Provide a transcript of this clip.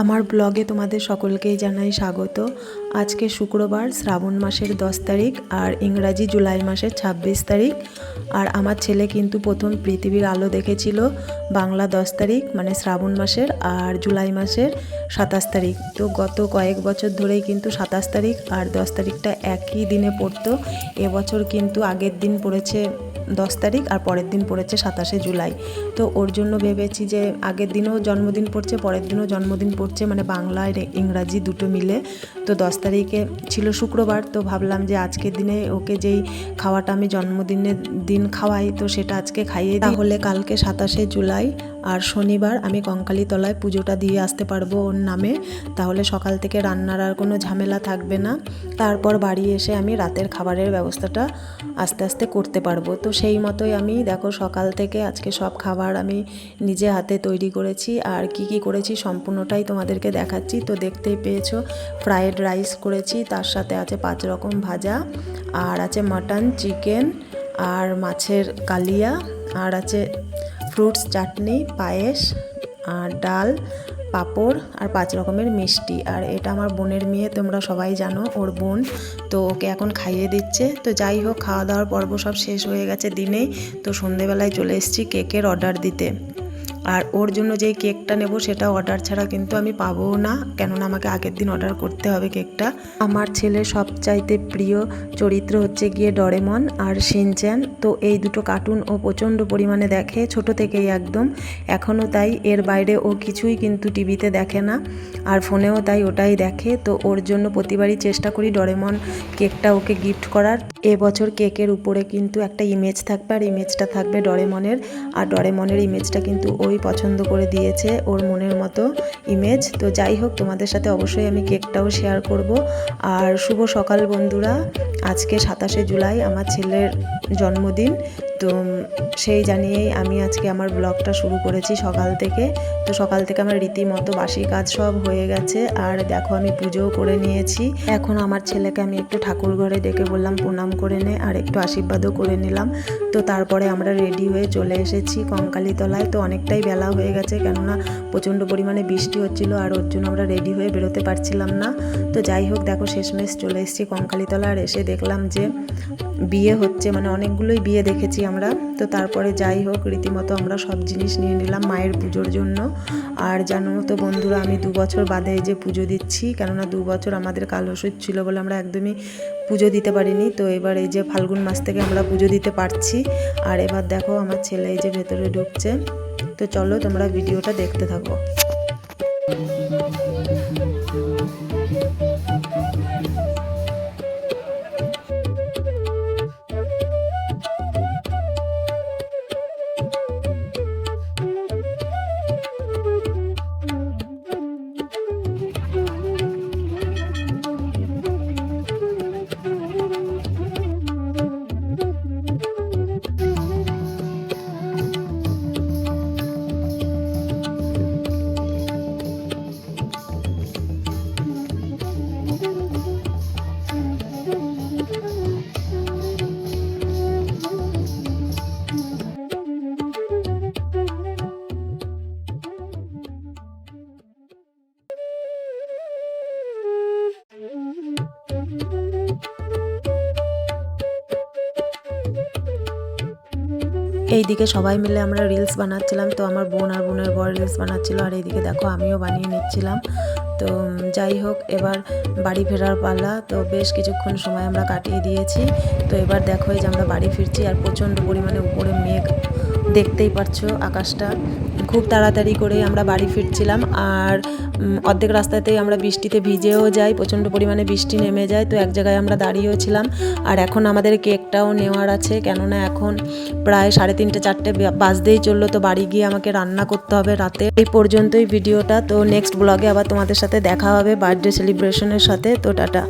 আমার ব্লগে তোমাদের সকলকেই জানাই স্বাগত। আজকে শুক্রবার, শ্রাবণ মাসের দশ তারিখ আর ইংরাজি জুলাই মাসের ছাব্বিশ তারিখ। আর আমার ছেলে কিন্তু প্রথম পৃথিবীর আলো দেখেছিল বাংলা দশ তারিখ মানে শ্রাবণ মাসের আর জুলাই মাসের সাতাশ তারিখ। তো গত কয়েক বছর ধরেই কিন্তু সাতাশ তারিখ আর দশ তারিখটা একই দিনে পড়তো। এবছর কিন্তু আগের দিন পড়েছে দশ তারিখ আর পরের দিন পড়েছে সাতাশে জুলাই তো ওর জন্য ভেবেছি যে আগের দিনও জন্মদিন পড়ছে, পরের দিনও জন্মদিন পড়ছে মানে বাংলা আর ইংরাজি দুটো মিলে তো দশ তারিখে ছিল শুক্রবার, তো ভাবলাম যে আজকের দিনে ওকে যেই খাওয়াটা আমি জন্মদিনের দিন খাওয়াই, তো সেটা আজকে খাইয়ে। তাহলে কালকে সাতাশে জুলাই আর শনিবার আমি কঙ্কালী তলায় পুজোটা দিয়ে আসতে পারব ওর নামে। তাহলে সকাল থেকে রান্নার আর কোনো ঝামেলা থাকবে না। তারপর বাড়ি এসে আমি রাতের খাবারের ব্যবস্থাটা আস্তে আস্তে করতে পারব। তো সেই মতোই আমি, দেখো সকাল থেকে আজকে সব খাবার আমি নিজে হাতে তৈরি করেছি। আর কি কি করেছি সম্পূর্ণটাই তোমাদেরকে দেখাচ্ছি। তো দেখতেই পেয়েছ, ফ্রায়েড রাইস করেছি, তার সাথে আছে পাঁচ রকম ভাজা। আর আছে মাটন, চিকেন, আর মাছের কালিয়া, আর আছে ফ্রুটস, চাটনি, পায়েস আর ডাল, পাঁপড় আর পাঁচ রকমের মিষ্টি। আর এটা আমার বোনের মেয়ে, তোমরা সবাই জানো ওর বোন। তো ওকে এখন খাইয়ে দিচ্ছে। তো যাই হোক খাওয়া দাওয়ার পর্ব সব শেষ হয়ে গেছে দিনেই। তো সন্ধেবেলায় চলে এসেছি কেকের অর্ডার দিতে। আর ওর জন্য যেই কেকটা নেব সেটা অর্ডার ছাড়া কিন্তু আমি পাবো না। কেননা আমাকে আগের দিন অর্ডার করতে হবে কেকটা। আমার ছেলের সবচাইতে প্রিয় চরিত্র হচ্ছে গিয়ে ডরেমন আর সিনচ্যান। তো এই দুটো কার্টুন ও প্রচণ্ড পরিমাণে দেখে, ছোট থেকেই একদম। এখনও তাই, এর বাইরে ও কিছুই কিন্তু টিভিতে দেখে না। আর ফোনেও তাই ওটাই দেখে। তো ওর জন্য প্রতিবারই চেষ্টা করি ডরেমন কেকটা ওকে গিফট করার। এবছর কেকের উপরে কিন্তু একটা ইমেজ থাকবে, আর ইমেজটা থাকবে ডরেমনের। আর ডরেমনের ইমেজটা কিন্তু ওই পছন্দ করে দিয়েছে ওর মনের মতো ইমেজ তো যাই হোক, তোমাদের সাথে অবশ্যই আমি কেকটাও শেয়ার করব। আর শুভ সকাল বন্ধুরা। আজকে সাতাশে জুলাই, আমার ছেলের জন্মদিন। তো সেই জানিয়েই আমি আজকে আমার ব্লগটা শুরু করেছি সকাল থেকে। তো সকাল থেকে আমার রীতিমতো বাসি কাজ সব হয়ে গেছে আর দেখো আমি পুজোও করে নিয়েছি। এখন আমার ছেলেকে আমি একটু ঠাকুর ঘরে ডেকে বললাম প্রণাম করে নে আর একটু আশীর্বাদও করে নিলাম। তো তারপরে আমরা রেডি হয়ে চলে এসেছি কঙ্কালীতলায়। তো অনেকটাই বেলা হয়ে গেছে কেননা প্রচণ্ড পরিমাণে বৃষ্টি হচ্ছিল আর ওর জন্য আমরা রেডি হয়ে বেরোতে পারছিলাম না। তো যাই হোক, দেখো শেষমেশ চলে এসেছি কঙ্কালীতলা আর এসে দেখলাম যে বিয়ে হচ্ছে মানে অনেকগুলোই বিয়ে দেখেছি আমরা। তো তারপরে যাই হোক, রীতিমতো আমরা সব জিনিস নিয়ে নিলাম মায়ের পুজোর জন্য। আর জানো তো বন্ধুরা, আমি দু বছর বাদে যে পুজো দিচ্ছি, কেননা দু বছর আমাদের কাল ওষুধ ছিল বলে আমরা একদমই পুজো দিতে পারিনি। তো এবার এই যে ফাল্গুন মাস থেকে আমরা পুজো দিতে পারছি। আর এবার দেখো আমার ছেলে এই যে ভেতরে ঢুকছে। তো চলো তোমরা ভিডিওটা দেখতে থাকো। এইদিকে সবাই মিলে আমরা রিলস বানাচ্ছিলাম, তো আমার বোন আর বোনের বর রিলস বানাচ্ছিল, আর এইদিকে দেখো আমিও বানিয়ে নিচ্ছিলাম। তো যাই হোক, এবার বাড়ি ফেরার পাল্লা তো বেশ কিছুক্ষণ সময় আমরা কাটিয়ে দিয়েছি। তো এবার দেখো যে আমরা বাড়ি ফিরছি, আর প্রচণ্ড পরিমাণে উপরে মেঘ দেখতেই পারছ আকাশটা। খুব তাড়াতাড়ি করে আমরা বাড়ি ফিরছিলাম আর অর্ধেক রাস্তাতেই আমরা বৃষ্টিতে ভিজেও যাই, প্রচণ্ড পরিমাণে বৃষ্টি নেমে যায়, তো এক জায়গায় আমরা দাঁড়িয়েও ছিলাম। আর এখন আমাদের কেকটাও নেওয়ার আছে, কেননা এখন প্রায় সাড়ে তিনটে, চারটে বাজতেই চলল, তো বাড়ি গিয়ে আমাকে রান্না করতে হবে রাতে। এই পর্যন্তই ভিডিওটা, তো নেক্সট ব্লগে আবার তোমাদের সাথে দেখা হবে বার্থডে সেলিব্রেশনের সাথে, তো টাটা।